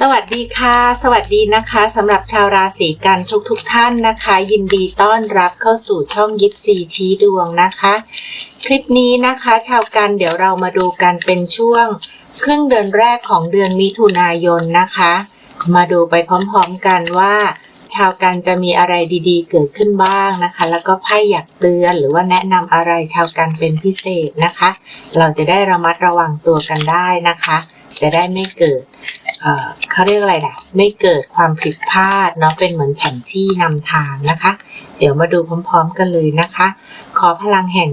สวัสดีค่ะ สวัสดีนะคะสำหรับชาวราศีกันทุกๆทท่านนะคะ ยินดีต้อนรับเข้าสู่ช่องยิปซีชี้ดวงนะคะ คลิปนี้นะคะ ชาวกันเดี๋ยวเรามาดูกันเป็นช่วง ครึ่งเดือนแรกของเดือนมิถุนายนนะคะ มาดูไปพร้อมๆกันว่า ชาวกันจะมีอะไรดีๆ เกิดขึ้นบ้างนะคะ แล้วก็ไพ่อยากเตือนหรือว่าแนะนำอะไรชาวกันเป็นพิเศษนะคะ เราจะได้ระมัดระวังตัวกันได้นะคะ จะได้ไม่เกิด เขาเรียกอะไรนะไม่เกิดความผิดพลาดเนาะเป็นเหมือนแผนที่นำทางนะคะ เดี๋ยวมาดูพร้อมๆกันเลยนะคะ ขอพลังแห่ง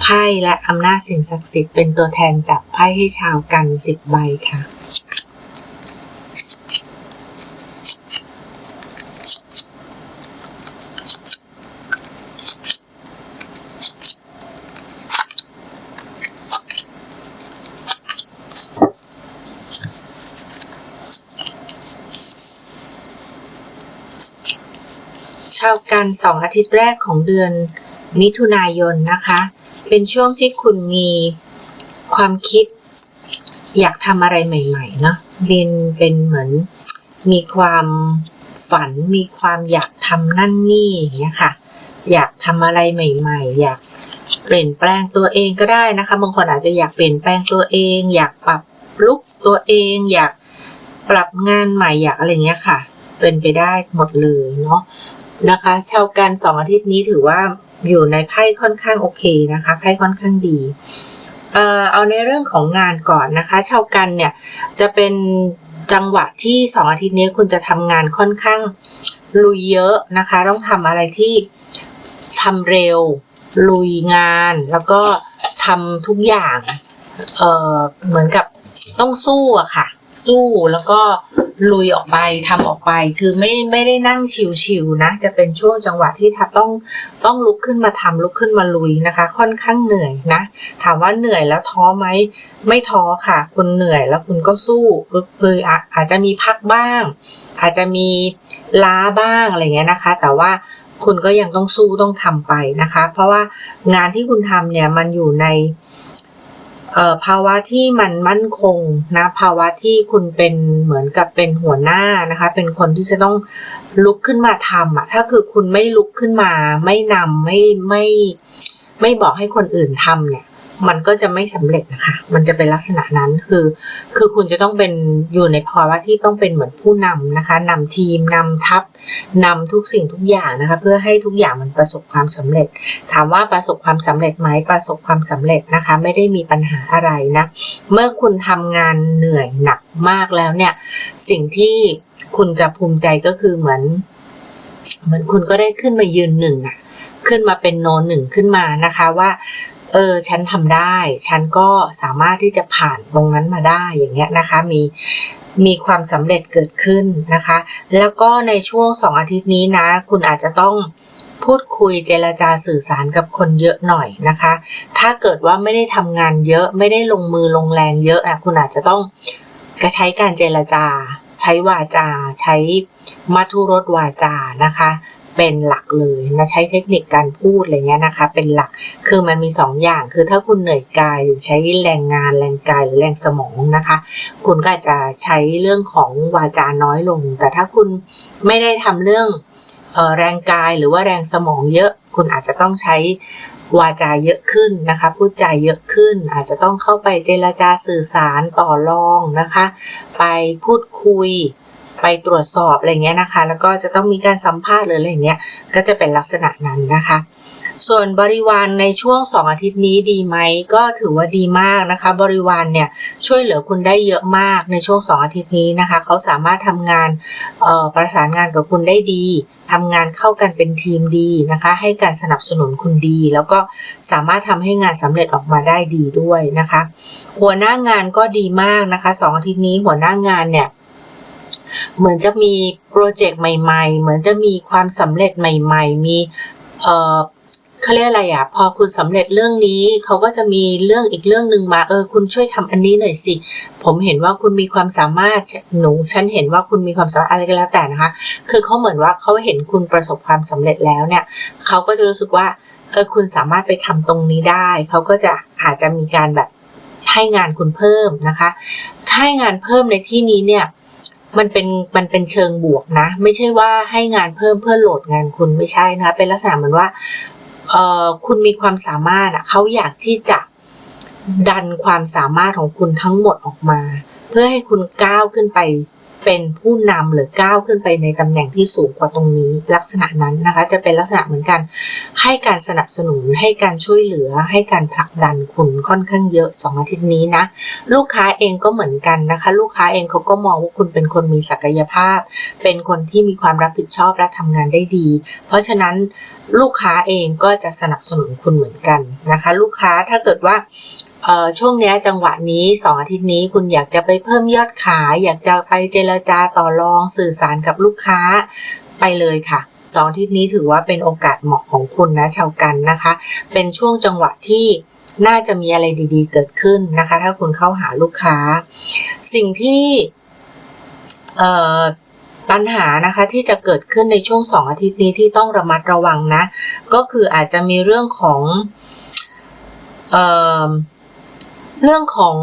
ไพ่และอำนาจสิ่งศักดิ์สิทธิ์เป็นตัวแทนจับไพ่ให้ชาวกันสิบใบค่ะ ชาวกันสองอาทิตย์แรกของเดือนมิถุนายนนะคะ เป็นช่วงที่คุณมีความคิด อยากทำอะไรใหม่ๆเนาะเป็นเป็นเหมือนมีความฝันมีความอยากทำนั่นนี่อย่างเงี้ยค่ะ อยากทำอะไรใหม่ ๆ อยากเปลี่ยนแปลงตัวเองก็ได้นะคะ บางคนอาจจะอยากเปลี่ยนแปลงตัวเอง อยากปรับลุกตัวเอง อยากปรับงานใหม่อยากอะไรเงี้ยค่ะ เป็นไปได้หมดเลยเนาะ นะคะ ชาวกันสองอาทิตย์นี้ถือว่าอยู่ในไพ่ค่อนข้างโอเคนะคะไพ่ค่อนข้างดีเอาในเรื่องของงานก่อนนะคะ ชาวกันเนี่ยจะเป็นจังหวะที่สองอาทิตย์นี้คุณจะทำงานค่อนข้างลุยเยอะนะคะ ต้องทำอะไรที่ทำเร็ว ลุยงาน แล้วก็ทำทุกอย่างเเหมือนกับต้องสู้อะค่ะ สู้แล้วก็ ลุยออกไปทำออกไป คือไม่ไม่ได้นั่งชิวๆนะ จะเป็นช่วงจังหวะที่ทับต้องต้องลุกขึ้นมาทำลุกขึ้นมาลุยนะคะ ค่อนข้างเหนื่อยนะ ถามว่าเหนื่อยแล้วท้อไหมไม่ท้อค่ะ คุณเหนื่อยแล้วคุณก็สู้คืออาอาจจะมีพักบ้าง อาจจะมีล้าบ้างอะไรเงี้ยนะคะ แต่ว่าคุณก็ยังต้องสู้ต้องทำไปนะคะ เพราะว่างานที่คุณทำเนี่ยมันอยู่ใน ภาวะที่มันมั่นคงนะภาวะที่คุณเป็นเหมือนกับเป็นหัวหน้านะคะ เป็นคนที่จะต้องลุกขึ้นมาทำอะถ้าคือคุณไม่ลุกขึ้นมา ไม่นำไม่ไม่ไม่บอกให้คนอื่นทำเนี่ย มันก็จะไม่สำเร็จนะคะ มันจะเป็นลักษณะนั้นคือ คือคุณจะต้องเป็นอยู่ในภาวะที่ต้องเป็นเหมือนผู้นำนะคะนำทีมนำทัพนำทุกสิ่งทุกอย่างนะคะ เพื่อให้ทุกอย่างมันประสบความสำเร็จ ถามว่าประสบความสำเร็จไหมประสบความสำเร็จนะคะ ไม่ได้มีปัญหาอะไรนะ เมื่อคุณทำงานเหนื่อยหนักมากแล้วเนี่ย สิ่งที่คุณจะภูมิใจก็คือเหมือน เหมือนคุณก็ได้ขึ้นมายืนหนึ่งอะขึ้นมาเป็นโนหนึ่งขึ้นมานะคะว่า เออฉันทำได้ ฉันก็สามารถที่จะผ่านตรงนั้นมาได้อย่างเงี้ยนะคะ มีมีความสำเร็จเกิดขึ้นนะคะ แล้วก็ในช่วงสองอาทิตย์นี้นะ คุณอาจจะต้องพูดคุยเจรจาสื่อสารกับคนเยอะหน่อยนะคะ ถ้าเกิดว่าไม่ได้ทำงานเยอะไม่ได้ลงมือลงแรงเยอะอะคุณอาจจะต้องกระใช้การเจรจา ใช้วาจา ใช้มัทุรสวาจานะคะ เป็นหลักเลยนะใช้เทคนิคการพูดอะไรเงี้ยนะคะ เป็นหลักคือมันมีสองอย่างคือถ้าคุณเหนื่อยกายหรือใช้แรงงานแรงกายหรือแรงสมองนะคะ คุณก็อาจจะใช้เรื่องของวาจาน้อยลง แต่ถ้าคุณไม่ได้ทำเรื่องเอ่อแรงกายหรือว่าแรงสมองเยอะ คุณอาจจะต้องใช้วาจาเยอะขึ้นนะคะ พูดจาเยอะขึ้น อาจจะต้องเข้าไปเจรจาสื่อสารต่อรองนะคะ ไปพูดคุย ไปตรวจสอบอะไรเงี้ยนะคะ แล้วก็จะต้องมีการสัมภาษณ์หรืออะไรเงี้ยก็จะเป็นลักษณะนั้นนะคะ ส่วนบริวารในช่วง 2 อาทิตย์นี้ดีไหมก็ถือว่าดีมากนะคะ บริวารเนี่ยช่วยเหลือคุณได้เยอะมากในช่วง 2 อาทิตย์นี้นะคะ เขาสามารถทำงานออประสานงานกับคุณได้ดีทำงานเข้ากันเป็นทีมดีนะคะ ให้การสนับสนุนคุณดี แล้วก็สามารถทำให้งานสำเร็จออกมาได้ดีด้วยนะคะ หัวหน้างานก็ดีมากนะคะสองอาทิตย์นี้หัวหน้างานเนี่ย เหมือนจะมีโปรเจกต์ใหม่ ๆ เหมือนจะมีความสำเร็จใหม่ ๆ มีเอ่อเขาเรียกอะไรอะ พอคุณสำเร็จเรื่องนี้เขาก็จะมีเรื่องอีกเรื่องหนึ่งมา เออ คุณช่วยทำอันนี้หน่อยสิ ผมเห็นว่าคุณมีความสามารถหนูฉันเห็นว่าคุณมีความสามารถอะไรก็แล้วแต่นะคะ คือเขาเหมือนว่าเขาเห็นคุณประสบความสำเร็จแล้วเนี่ยเขาก็จะรู้สึกว่าเออคุณสามารถไปทำตรงนี้ได้เขาก็จะอาจจะมีการแบบให้งานคุณเพิ่มนะคะให้งานเพิ่มในที่นี้เนี่ย มันเป็นมันเป็นเชิงบวกนะ ไม่ใช่ว่าให้งานเพิ่มเพื่อโหลดงานคุณไม่ใช่นะคะเป็นลักษณะเหมือนว่าเออคุณมีความสามารถอะเขาอยากที่จะดันความสามารถของคุณทั้งหมดออกมา เพื่อให้คุณก้าวขึ้นไป เป็นผู้นำหรือก้าวขึ้นไปในตำแหน่งที่สูงกว่าตรงนี้ ลักษณะนั้นนะคะจะเป็นลักษณะเหมือนกัน ให้การสนับสนุนให้การช่วยเหลือ ให้การผลักดันคุณค่อนข้างเยอะสองอาทิตย์นี้นะลูกค้าเองก็เหมือนกันนะคะ ลูกค้าเองเขาก็มองว่าคุณเป็นคนมีศักยภาพ เป็นคนที่มีความรับผิดชอบและทำงานได้ดี เพราะฉะนั้นลูกค้าเองก็จะสนับสนุนคุณเหมือนกันนะคะ ลูกค้าถ้าเกิดว่า ช่วงเนี้ยจังหวะนี้สองอาทิตย์นี้คุณอยากจะไปเพิ่มยอดขาย อยากจะไปเจรจาต่อรองสื่อสารกับลูกค้าไปเลยค่ะสองอาทิตย์นี้ถือว่าเป็นโอกาสเหมาะของคุณนะชาวกันนะคะ เป็นช่วงจังหวะที่น่าจะมีอะไรดี ๆ เกิดขึ้นนะคะ ถ้าคุณเข้าหาลูกค้า สิ่งที่ปัญหานะคะที่จะเกิดขึ้นในช่วงสองอาทิตย์นี้ที่ต้องระมัดระวังนะ ก็คืออาจจะมีเรื่องของ เรื่องของ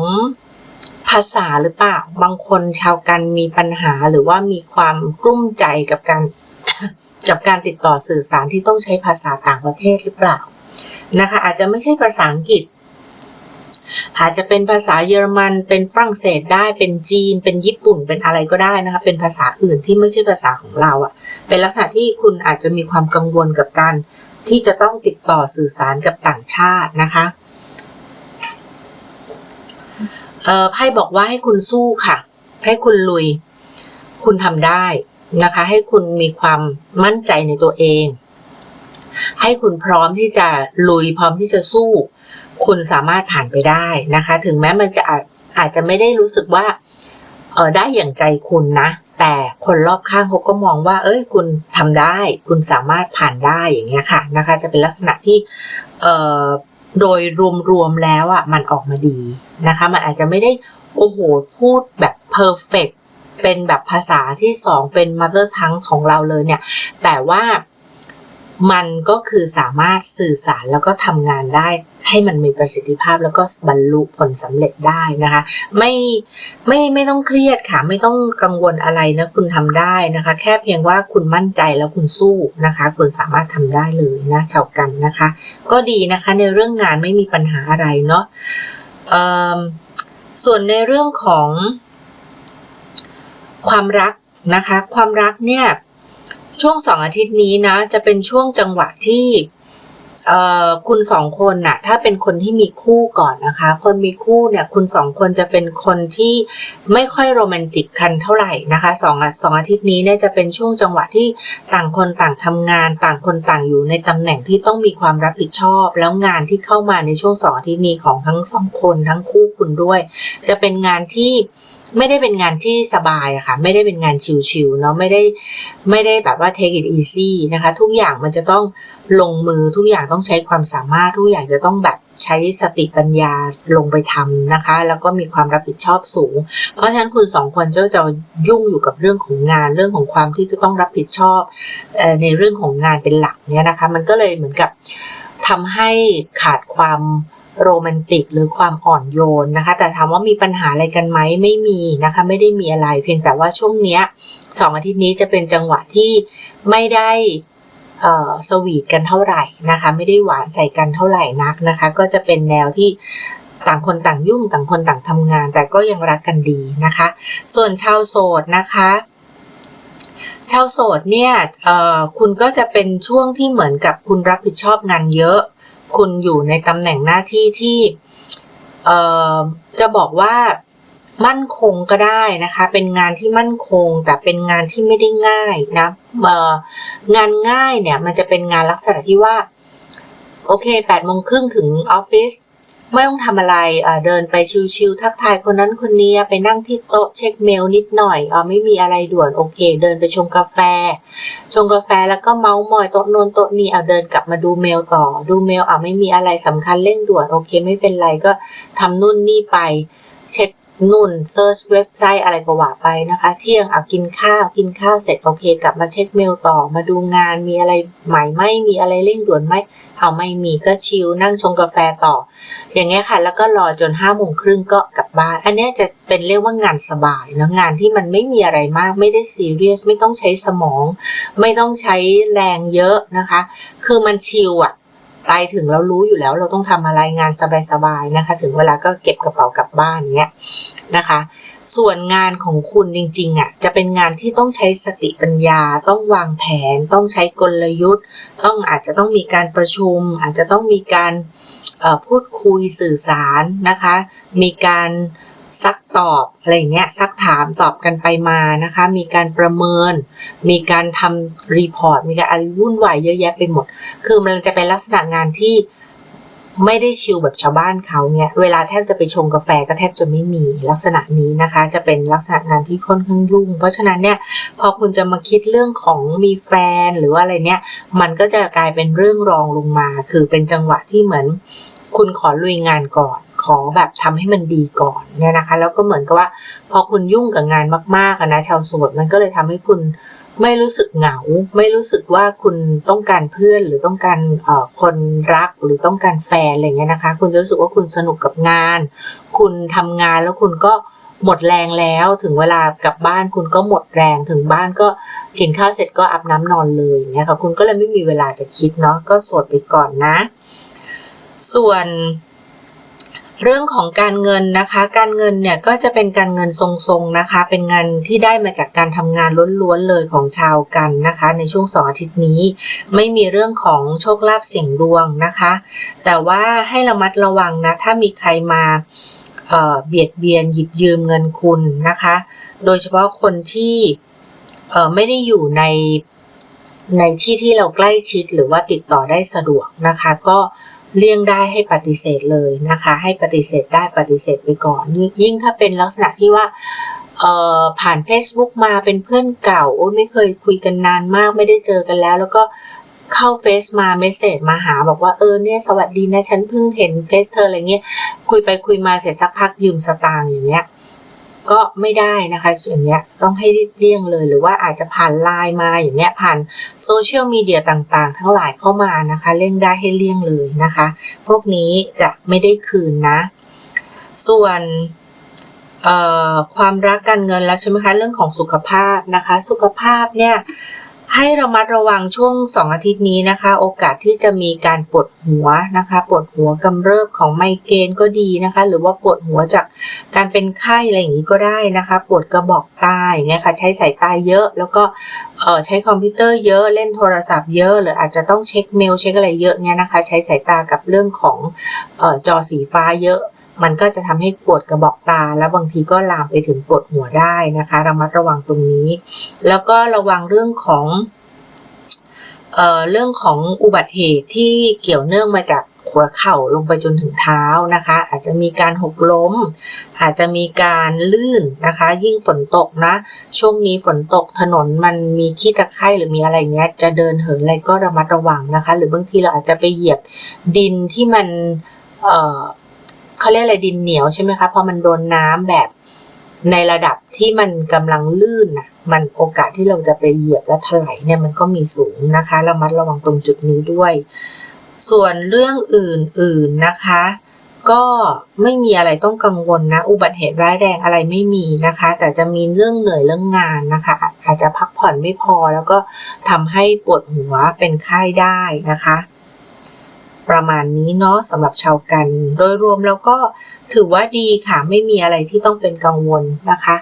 ภาษาหรือเปล่า บางคนชาวกันมีปัญหาหรือว่ามีความกลุ้มใจกับการกับการติดต่อสื่อสารที่ต้องใช้ภาษาต่างประเทศหรือเปล่านะคะ อาจจะไม่ใช่ภาษาอังกฤษ อาจจะเป็นภาษาเยอรมันเป็นฝรั่งเศสได้เป็นจีน เป็นญี่ปุ่นเป็นอะไรก็ได้นะคะ เป็นภาษาอื่นที่ไม่ใช่ภาษาของเราอะ่ะ เป็นลักษณะที่คุณอาจจะมีความกังวลกับการที่จะต้องติดต่อสื่อสารกับต่างชาตินะคะ เอ่อไพ่บอกว่าให้คุณสู้ค่ะ ให้คุณลุย คุณทำได้นะคะ ให้คุณมีความมั่นใจในตัวเอง ให้คุณพร้อมที่จะลุยพร้อมที่จะสู้ คุณสามารถผ่านไปได้นะคะ ถึงแม้มันจะอาจอาจจะไม่ได้รู้สึกว่าเออได้อย่างใจคุณนะ แต่คนรอบข้างเขาก็มองว่า เอ้ย คุณทำได้ คุณสามารถผ่านได้อย่างเงี้ยค่ะนะคะ จะเป็นลักษณะที่เออ โดยรวมๆแล้วอะมันออกมาดีนะคะ มันอาจจะไม่ได้โอ้โหพูดแบบเพอร์เฟกเป็นแบบภาษาที่สองเป็นมัตเตอร์ทั้งของเราเลยเนี่ย แต่ว่ามันก็คือสามารถสื่อสารแล้วก็ทำงานได้ให้มันมีประสิทธิภาพแล้วก็บรรลุผลสำเร็จได้นะคะ ไม่ไม่ไม่ต้องเครียดค่ะ ไม่ต้องกังวลอะไรนะคุณทำได้นะคะ แค่เพียงว่าคุณมั่นใจแล้วคุณสู้นะคะ คุณสามารถทำได้เลยนะชาวกันนะคะ ก็ดีนะคะในเรื่องงานไม่มีปัญหาอะไรเนาะส่วนในเรื่องของความรักนะคะ ความรักเนี่ยช่วงสองอาทิตย์นี้นะ จะเป็นช่วงจังหวะที่ เอ่อคุณสองคนน่ะถ้าเป็นคนที่มีคู่ก่อนนะคะ คนมีคู่เนี่ยคุณสองคนจะเป็นคนที่ไม่ค่อยโรแมนติกกันเท่าไหร่นะคะสองอสองอาทิตย์นี้เนี่ยจะเป็นช่วงจังหวะที่ต่างคนต่างทำงาน ต่างคนต่างอยู่ในตำแหน่งที่ต้องมีความรับผิดชอบ แล้วงานที่เข้ามาในช่วงสองอาทิตย์นี้ของทั้งสองคนทั้งคู่คุณด้วย จะเป็นงานที่ ไม่ได้เป็นงานที่สบายอะค่ะ ไม่ได้เป็นงานชิวๆเนาะไม่ได้ไม่ได้แบบว่า take it easy นะคะ ทุกอย่างมันจะต้องลงมือทุกอย่างต้องใช้ความสามารถ ทุกอย่างจะต้องแบบใช้สติปัญญาลงไปทำนะคะ แล้วก็มีความรับผิดชอบสูง เพราะฉะนั้นคุณสองคนเจะจะยุ่งอยู่กับเรื่องของงานเรื่องของความที่จะต้องรับผิดชอบในเรื่องของงานเป็นหลักเนี่ยนะคะ มันก็เลยเหมือนกับทำให้ขาดความ โรแมนติกหรือความอ่อนโยนนะคะ แต่ถามว่ามีปัญหาอะไรกันไหมไม่มีนะคะ ไม่ได้มีอะไร เพียงแต่ว่าช่วงเนี้ยสองอาทิตย์นี้จะเป็นจังหวะที่ไม่ได้สวีทกันเท่าไหร่นะคะ ไม่ได้หวานใส่กันเท่าไหร่นักนะคะ ก็จะเป็นแนวที่ต่างคนต่างยุ่งต่างคนต่างทำงาน แต่ก็ยังรักกันดีนะคะ ส่วนชาวโสดนะคะชาวโสดเนี่ยคุณก็จะเป็นช่วงที่เหมือนกับคุณรับผิดชอบงานเยอะ คุณอยู่ในตำแหน่งหน้าที่ที่เอ่อจะบอกว่ามั่นคงก็ได้นะคะ เป็นงานที่มั่นคง แต่เป็นงานที่ไม่ได้ง่ายนะเอ่องานง่ายเนี่ยมันจะเป็นงานลักษณะที่ว่า โอเคแปดโมงครึ่งถึงออฟฟิศ ไม่ต้องทำอะไรเดินไปชิวๆทักทายคนนั้นคนนี้ไปนั่งที่โต๊ะเช็คเมลนิดหน่อยอ่าไม่มีอะไรด่วนโอเค เดินไปชงกาแฟ ชงกาแฟแล้วก็เมาส์มอยโต๊ะโนนโต๊ะนี้เอาเดินกลับมาดูเมลต่อ ดูเมลอ่าไม่มีอะไรสำคัญเร่งด่วนโอเค ไม่เป็นไรก็ทำนู่นนี่ไป เช็ค นุ่นเซิร์ชเว็บไซต์อะไรก็ว่าไปนะคะ เที่ยงเอากินข้าวกินข้าวเสร็จโอเค กลับมาเช็คเมลต่อมาดูงานมีอะไรใหม่ไหมมีอะไรเร่งด่วนไหมเอาไม่มีก็ชิลนั่งชงกาแฟต่อ อย่างเงี้ยค่ะ แล้วก็รอจนห้าโมงครึ่งก็กลับบ้าน อันนี้จะเป็นเรียกว่างานสบายนะงานที่มันไม่มีอะไรมากไม่ได้ซีเรียสไม่ต้องใช้สมอง ไม่ต้องใช้แรงเยอะนะคะ คือมันชิลอะ ไปถึงเรารู้อยู่แล้วเราต้องทำอะไรงานสบายๆนะคะ ถึงเวลาก็เก็บกระเป๋ากลับบ้านเนี้ยนะคะ ส่วนงานของคุณจริงๆอะจะเป็นงานที่ต้องใช้สติปัญญา ต้องวางแผน ต้องใช้กลยุทธ์ ต้องอาจจะต้องมีการประชุม อาจจะต้องมีการพูดคุยสื่อสารนะคะ มีการ ซักตอบอะไรอย่างเงี้ยซักถามตอบกันไปมานะคะ มีการประเมิน มีการทำรีพอร์ตมีการอะไรวุ่นวายเยอะแยะไปหมด คือมันจะเป็นลักษณะงานที่ไม่ได้ชิลแบบชาวบ้านเขาเนี่ยเวลาแทบจะไปชงกาแฟก็แทบจะไม่มีลักษณะนี้นะคะ จะเป็นลักษณะงานที่ค่อนข้างยุ่ง เพราะฉะนั้นเนี่ยพอคุณจะมาคิดเรื่องของมีแฟนหรือว่าอะไรเนี่ยมันก็จะกลายเป็นเรื่องรองลงมา คือเป็นจังหวะที่เหมือน คุณขอลุยงานก่อน ขอแบบทำให้มันดีก่อนเนี่ยนะคะ แล้วก็เหมือนกับว่า พอคุณยุ่งกับงานมากๆนะชาวโสดมันก็เลยทำให้คุณไม่รู้สึกเหงา ไม่รู้สึกว่าคุณต้องการเพื่อนหรือต้องการเอ่อคนรักหรือต้องการแฟนอะไรเงี้ยนะคะ คุณจะรู้สึกว่าคุณสนุกกับงาน คุณทำงานแล้วคุณก็หมดแรงแล้วถึงเวลากลับบ้านคุณก็หมดแรงถึงบ้านก็กินข้าวเสร็จก็อาบน้ำนอนเลยอย่างเงี้ยค่ะคุณก็เลยไม่มีเวลาจะคิดเนาะก็โสดไปก่อนนะ ส่วน เรื่องของการเงินนะคะ การเงินเนี่ยก็จะเป็นการเงินทรงๆนะคะ เป็นงานที่ได้มาจากการทำงานล้วนๆเลยของชาวกันนะคะ ในช่วงสองอาทิตย์นี้ ไม่มีเรื่องของโชคลาภเสี่ยงดวงนะคะ แต่ว่าให้ระมัดระวังนะถ้ามีใครมาเเบียดเบียนหยิบยืมเงินคุณนะคะ โดยเฉพาะคนที่ไม่ได้อยู่ในในที่ที่เราใกล้ชิดหรือว่าติดต่อได้สะดวกนะคะ ก็ เลี่ยงได้ให้ปฏิเสธเลยนะคะ ให้ปฏิเสธได้ปฏิเสธไปก่อนยิ่งยิ่งถ้าเป็นลักษณะที่ว่าผ่าน Facebook มาเป็นเพื่อนเก่า โอ้ไม่เคยคุยกันนานมากไม่ได้เจอกันแล้ว แล้วก็เข้าเฟซมาเมสเซจมาหาบอกว่าเออเนี่ยสวัสดีนะ ฉันเพิ่งเห็นเฟซเธออะไรเงี้ยคุยไปคุยมาเสร็จสักพักยืมสตางค์อย่างเงี้ย ก็ไม่ได้นะคะส่วนเงี้ยต้องให้รีบเลี่ยงเลยหรือว่าอาจจะผ่านไลน์มาอย่างเนี้ยผ่านโซเชียลมีเดียต่างๆ ทั้งหลายเข้ามานะคะเลี่ยงได้ให้เลี่ยงเลยนะคะ พวกนี้จะไม่ได้คืนนะ ส่วนเอ่อความรักการเงินแล้วใช่ไหมคะเรื่องของสุขภาพนะคะ สุขภาพเนี่ย ให้ระมัดระวังช่วงสองอาทิตย์นี้นะคะ โอกาสที่จะมีการปวดหัวนะคะ ปวดหัวกำเริบของไมเกรนก็ดีนะคะ หรือว่าปวดหัวจากการเป็นไข้อะไรอย่างนี้ก็ได้นะคะ ปวดกระบอกตาอย่างเงี้ยค่ะ ใช้สายตาเยอะ แล้วก็เออใช้คอมพิวเตอร์เยอะเล่นโทรศัพท์เยอะ หรืออาจจะต้องเช็คเมลเช็คอะไรเยอะเงี้ยนะคะ ใช้สายตากับเรื่องของออจอสีฟ้าเยอะ มันก็จะทำให้ปวดกระบอกตา แล้วบางทีก็ลามไปถึงปวดหัวได้นะคะ ระมัดระวังตรงนี้ แล้วก็ระวังเรื่องของเอ่อเรื่องของอุบัติเหตุที่เกี่ยวเนื่องมาจากหัวเข่าลงไปจนถึงเท้านะคะ อาจจะมีการหกล้ม อาจจะมีการลื่นนะคะ ยิ่งฝนตกนะ ช่วงนี้ฝนตกถนนมันมีขี้ตะไคร่หรือมีอะไรเงี้ย จะเดินเหินอะไรก็ระมัดระวังนะคะ หรือบางทีเราอาจจะไปเหยียบดินที่มันเอ่อ เขาเรียกอะไรดินเหนียวใช่ไหมคะพอมันโดนน้ำแบบในระดับที่มันกำลังลื่นน่ะมันโอกาสที่เราจะไปเหยียบและถลายเนี่ยมันก็มีสูงนะคะระมัดระวังตรงจุดนี้ด้วย ส่วนเรื่องอื่นๆนะคะ ก็ไม่มีอะไรต้องกังวลนะ อุบัติเหตุร้ายแรงอะไรไม่มีนะคะ แต่จะมีเรื่องเหนื่อยเรื่องงานนะคะ อาจจะพักผ่อนไม่พอแล้วก็ทำให้ปวดหัวเป็นไข้ได้นะคะ ประมาณนี้เนาะสำหรับชาวกัน โดยรวมแล้วก็ถือว่าดีค่ะ ไม่มีอะไรที่ต้องเป็นกังวลนะคะ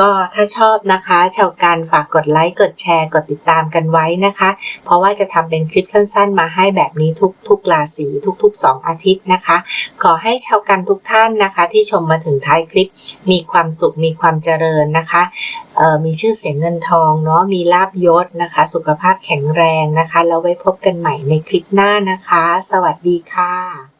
ก็ถ้าชอบนะคะ ชาวกันฝากกดไลค์ กดแชร์ กดติดตามกันไว้นะคะ เพราะว่าจะทำเป็นคลิปสั้นๆ มาให้แบบนี้ทุกทุกราศีทุกๆ 2 อาทิตย์นะคะ ขอให้ชาวกันทุกท่านนะคะ ที่ชมมาถึงท้ายคลิป มีความสุขมีความเจริญนะคะมีชื่อเสียงเงินทองเนาะมีลาบยศนะคะ สุขภาพแข็งแรงนะคะ แล้วไว้พบกันใหม่ในคลิปหน้านะคะ สวัสดีค่ะ